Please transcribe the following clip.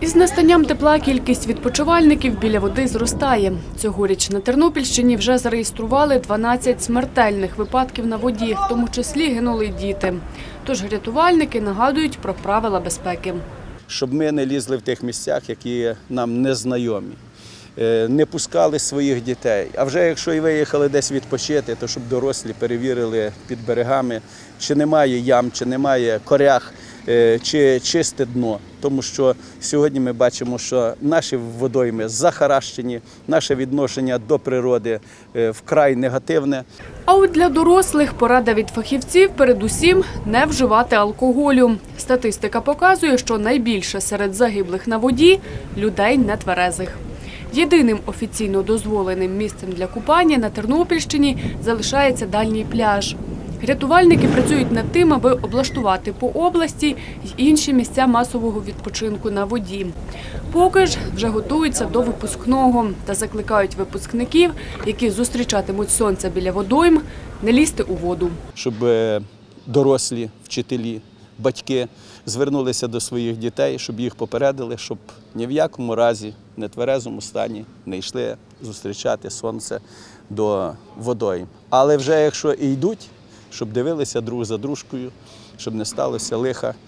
Із настанням тепла кількість відпочивальників біля води зростає. Цьогоріч на Тернопільщині вже зареєстрували 12 смертельних випадків на воді, в тому числі гинули діти. Тож рятувальники нагадують про правила безпеки. щоб ми не лізли в тих місцях, які нам не знайомі. Е, Не пускали своїх дітей. А вже якщо і виїхали десь відпочити, то щоб дорослі перевірили під берегами, чи немає ям, чи немає корях, е, чи чисте дно. Тому що сьогодні ми бачимо, що наші водойми захаращені, наше відношення до природи е, вкрай негативне. А от для дорослих порада від фахівців передусім не вживати алкоголю. Статистика показує, що найбільше серед загиблих на воді людей нетверезих. Єдиним офіційно дозволеним місцем для купання на Тернопільщині залишається дальній пляж. Рятувальники працюють над тим, аби облаштувати по області й інші місця масового відпочинку на воді. Поки ж вже готуються до випускного та закликають випускників, які зустрічатимуть сонце біля водойм, не лізти у воду. щоб е, дорослі, вчителі, батьки звернулися до своїх дітей, щоб їх попередили, щоб ні в якому разі в нетверезому стані не йшли зустрічати сонце до водойм. Але вже якщо і йдуть, щоб дивилися друг за дружкою, щоб не сталося лиха